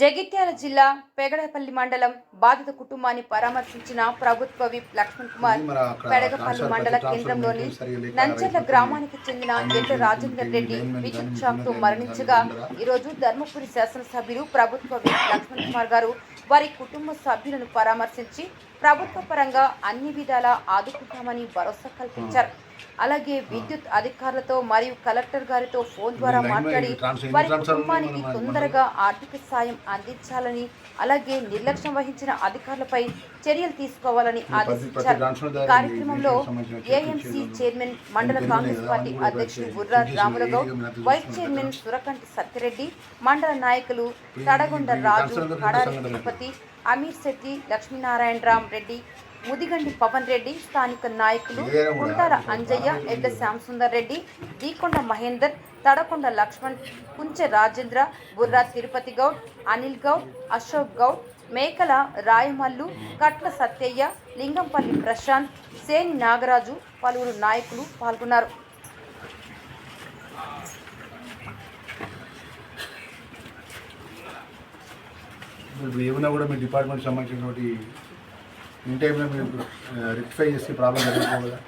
జగిత్యాల జిల్లా పెగడపల్లి మండలం బాధిత కుటుంబాన్ని పరామర్శించిన ప్రభుత్వ విప్ లక్ష్మణ్ కుమార్ పెడగపల్లి మండల కేంద్రంలోని నంచర్ల గ్రామానికి చెందిన ఎడ్ల రాజేందర్ రెడ్డి విద్యుత్ షాక్తో మరణించగా ఈరోజు ధర్మపురి శాసనసభ్యులు ప్రభుత్వ విప్ లక్ష్మణ్ కుమార్ గారు వారి కుటుంబ సభ్యులను పరామర్శించి ప్రభుత్వ పరంగా అన్ని విధాలా ఆదుకుంటామని భరోసా కల్పించారు. అలాగే విద్యుత్ అధికారులతో మరియు కలెక్టర్ గారితో ఫోన్ ద్వారా మాట్లాడి వారి కుటుంబానికి తొందరగా ఆర్థిక సాయం అందించాలని అలాగే నిర్లక్ష్యం వహించిన అధికారులపై చర్యలు తీసుకోవాలని ఆదేశించారు. కార్యక్రమంలో ఏఎంసీ చైర్మన్ మండల కాంగ్రెస్ పార్టీ అధ్యక్షుడు బుర్రా రాములగౌడ్ వైస్ చైర్మన్ సురకంటి సత్యరెడ్డి మండల నాయకులు తడగొండ రాజు కడారి తిరుపతి అమీర్ శెట్టి లక్ష్మీనారాయణరామ్ రెడ్డి ముదిగండి పవన్ రెడ్డి స్థానిక నాయకులు కుంటాల అంజయ్య ఎడ్ల శ్యాంసుందర్ రెడ్డి దీకొండ మహేందర్ తడకొండ లక్ష్మణ్ కుంచె రాజేంద్ర బుర్రా తిరుపతి గౌడ్ అనిల్ గౌడ్ అశోక్ గౌడ్ మేకల రాయమల్లు కట్ల సత్యయ్య లింగంపల్లి ప్రశాంత్ సేని నాగరాజు పలువురు నాయకులు పాల్గొన్నారు. ఇప్పుడు ఏమైనా కూడా మీ డిపార్ట్మెంట్ సంబంధించినటువంటి ఇన్ టైంలో మీరు రెక్టిఫై చేసి ప్రాబ్లం జరగకపోవు కదా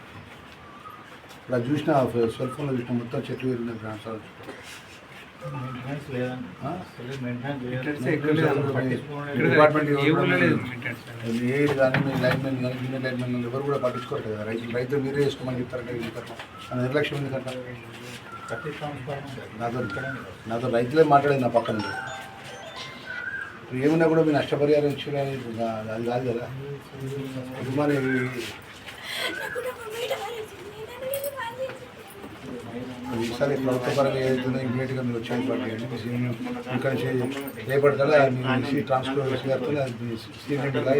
ఇప్పుడు అది చూసిన సెల్ ఫోన్లో చూసిన మొత్తం చెట్లు వెళ్ళిన గ్రాండ్స్ మెయింటెనెన్స్ లేదండి ఆ? అసలు మెయింటెనెన్స్ మెయింటెనెన్స్ లేదు ఎక్కడ లేదు. పట్టించుకోవడం మీ డిపార్ట్మెంట్ ఏ ఎవరు ఊళ్ళో లేదు కూడా మెయింటెనెన్స్ మీ ఏడ్ కానీ కానీ జూనియర్ లైన్మెన్ ఎవరు కూడా పట్టించుకోరు కదా. రైతు రైతులు మీరే చేసుకోమని చెప్తారంటే చెప్తారు? మన నిర్లక్ష్యం ఎందుకంటే? పట్టిస్తాం నాతో నాతో రైతులే మాట్లాడేది నా పక్కన. ఏమన్నా కూడా మీ నష్టపరిహారం ఇచ్చారు అది కాదు కదా. కుటుంబాన్ని ఈసారి ప్రభుత్వపరంగా ఏదైతుందో ఇమీడియట్గా మీరు వచ్చే ఏర్పాటు ఇంకా మీ రేపటికల్లా మీ ట్రాన్స్ఫర్ చేస్తుంది గారితో అది సీనియర్ ఎలా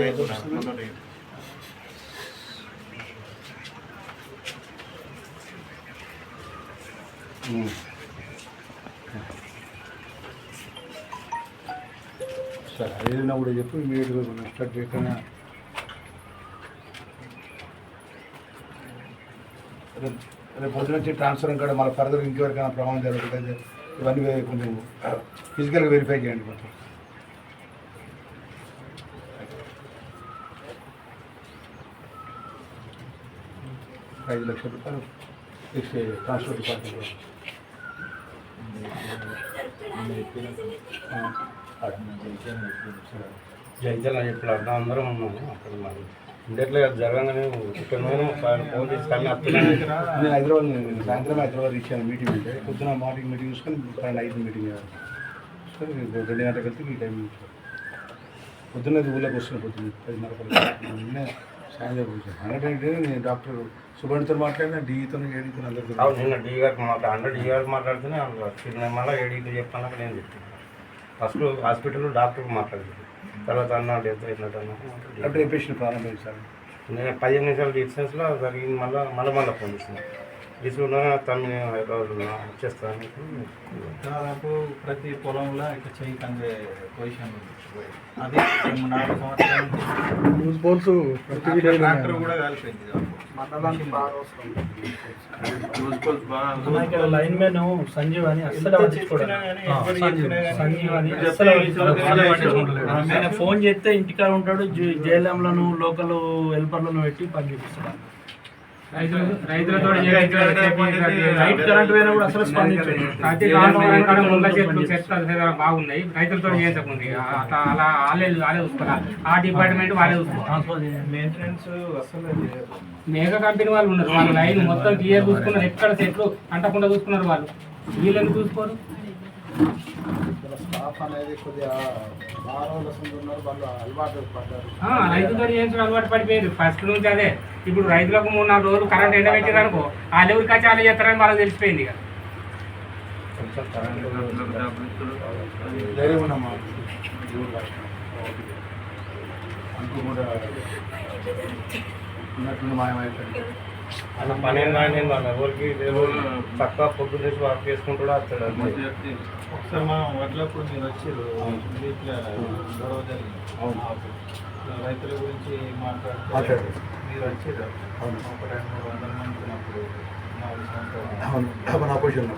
సరే ఏదైనా కూడా చెప్పు ఇమీడియట్గా మనం స్టార్ట్ చేయకుండా రేపు రేపు పొద్దున వచ్చి ట్రాన్స్ఫర్ కూడా మళ్ళీ ఫర్దర్ ఇంకెవరికైనా ప్రమాదం జరుగుతుంది ఇవన్నీ కొంచెం ఫిజికల్గా వెరిఫై చేయండి కొంచెం. ఐదు లక్షల రూపాయలు నెక్స్ట్ ట్రాన్స్పోర్ట్ డిపార్ట్మెంట్ జైత్యాల ఇప్పుడు అర్థం అందరం ఉన్నాము అక్కడ మరి ఇండట్లో జరగంగానే ఇక్కడ ఫోన్ తీసుకొని నేను హైదరాబాద్ సాయంత్రం హైదరాబాద్ ఇచ్చాను మీటింగ్ ఉంటే పొద్దున మార్నింగ్ మీటింగ్ చూసుకొని పన్నెండు ఐదు మీటింగ్ సో రెండు గంటలకు వెళ్తే ఈ టైం ఇచ్చారు పొద్దున్న ఊళ్ళోకి వస్తున్నా పొద్దున్న పదిన్నర పది నిన్నే సాయంత్రం వచ్చాను అంటే నేను డాక్టర్ సుబ్రహ్మణ్యతో మాట్లాడినా డీతో ఏడీతో అందరితో నిన్న డీ గారికి మాట్లాడు హండ్రెడ్ డీ గారికి మాట్లాడితేనే నేను మళ్ళీ ఏడీతో చెప్పాను నేను చెప్పాను. ఫస్ట్ హాస్పిటల్లో డాక్టర్కి మాట్లాడింది తర్వాత అన్న డెత్ అయినట్టు అన్న. అప్పుడు పేషెంట్ ప్రారంభించాను నేను పదిహేను నిమిషాల డిస్టెన్స్లో జరిగింది మళ్ళీ మళ్ళీ మళ్ళీ ఫోన్ తీసుకున్నా తను హైదరాబాద్ వచ్చేస్తాను దాదాపు ప్రతి పొలంలో ఇక చెయ్యి కందే పొజిషన్ అది నాలుగు సంవత్సరాల ట్రాక్టర్ కూడా కాలిపోయింది లైన్ మ్యాన్ సంజీవ్ అని అస్సలు ఫోన్ చేస్తే ఇంటికాడ ఉంటాడు జై- జైలంలను లోకల్ హెల్పర్లను పెట్టి పని చేపిస్తాడు. బాగున్నాయి రైతులతో చేయించకుంది అట్లా అలా వాళ్ళే వాళ్ళే చూసుకోవాలి ఆ డిపార్ట్మెంట్ వాళ్ళే చూసుకోవాలి. మేఘ కంపెనీ వాళ్ళు ఉన్నారు. వాళ్ళ లైన్ మొత్తం క్లియర్ చూసుకున్నారు. ఎక్కడ చెట్లు అంటకుండా చూసుకున్నారు వాళ్ళు. వీళ్ళని చూసుకోరు. స్టాఫ్ అనేది కొద్దిగా ఆ, రైతులతో చేయించడం అలవాటు పడిపోయింది ఫస్ట్ నుంచి అదే. ఇప్పుడు రైతులకు మూడు నాలుగు రోజులు కరెంట్ ఎండ పెట్టారు అనుకో వాళ్ళు ఎవరికి వచ్చి వాళ్ళు చేస్తారని వాళ్ళకి తెలిసిపోయింది ఇక. ఉన్నట్టుండి మాయమైపోయింది. అన్న పని నేను వాళ్ళ ఎవరికి ఎవరు తక్కువ పొద్దు చేసి వర్క్ చేసుకుంటూ వస్తాడు. ఒకసారి మనం వడ్లప్పుడు మీరు వచ్చారు ఇట్లా గొడవ జరిగింది. రైతుల గురించి మాట్లాడితే. మీరు వచ్చారు. ఒక రెండు మూడు వందల మంది ఉన్నప్పుడు నాలుగు సంవత్సరాలు మన అపోజిషన్